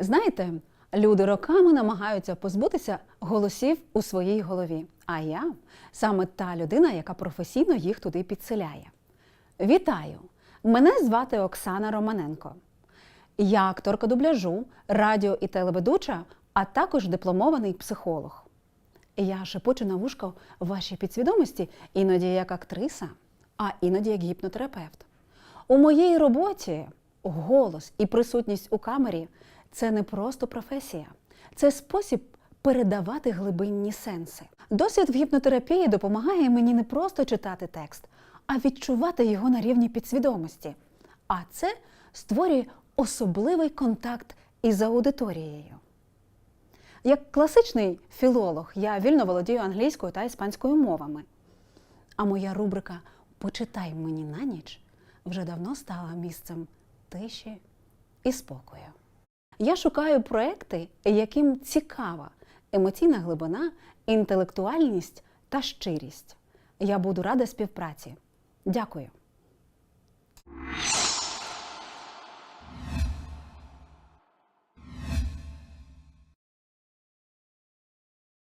Знаєте, люди роками намагаються позбутися голосів у своїй голові. А я саме та людина, яка професійно їх туди підселяє. Вітаю! Мене звати Оксана Романенко. Я акторка дубляжу, радіо і телеведуча, а також дипломований психолог. Я шепочу на вушко вашій підсвідомості іноді як актриса, а іноді як гіпнотерапевт. У моїй роботі голос і присутність у камері це не просто професія, це спосіб передавати глибинні сенси. Досвід в гіпнотерапії допомагає мені не просто читати текст, а відчувати його на рівні підсвідомості. А це створює особливий контакт із аудиторією. Як класичний філолог, я вільно володію англійською та іспанською мовами. А моя рубрика Почитай мені на ніч вже давно стала місцем тиші і спокою. Я шукаю проекти, яким цікава емоційна глибина, інтелектуальність та щирість. Я буду рада співпраці. Дякую.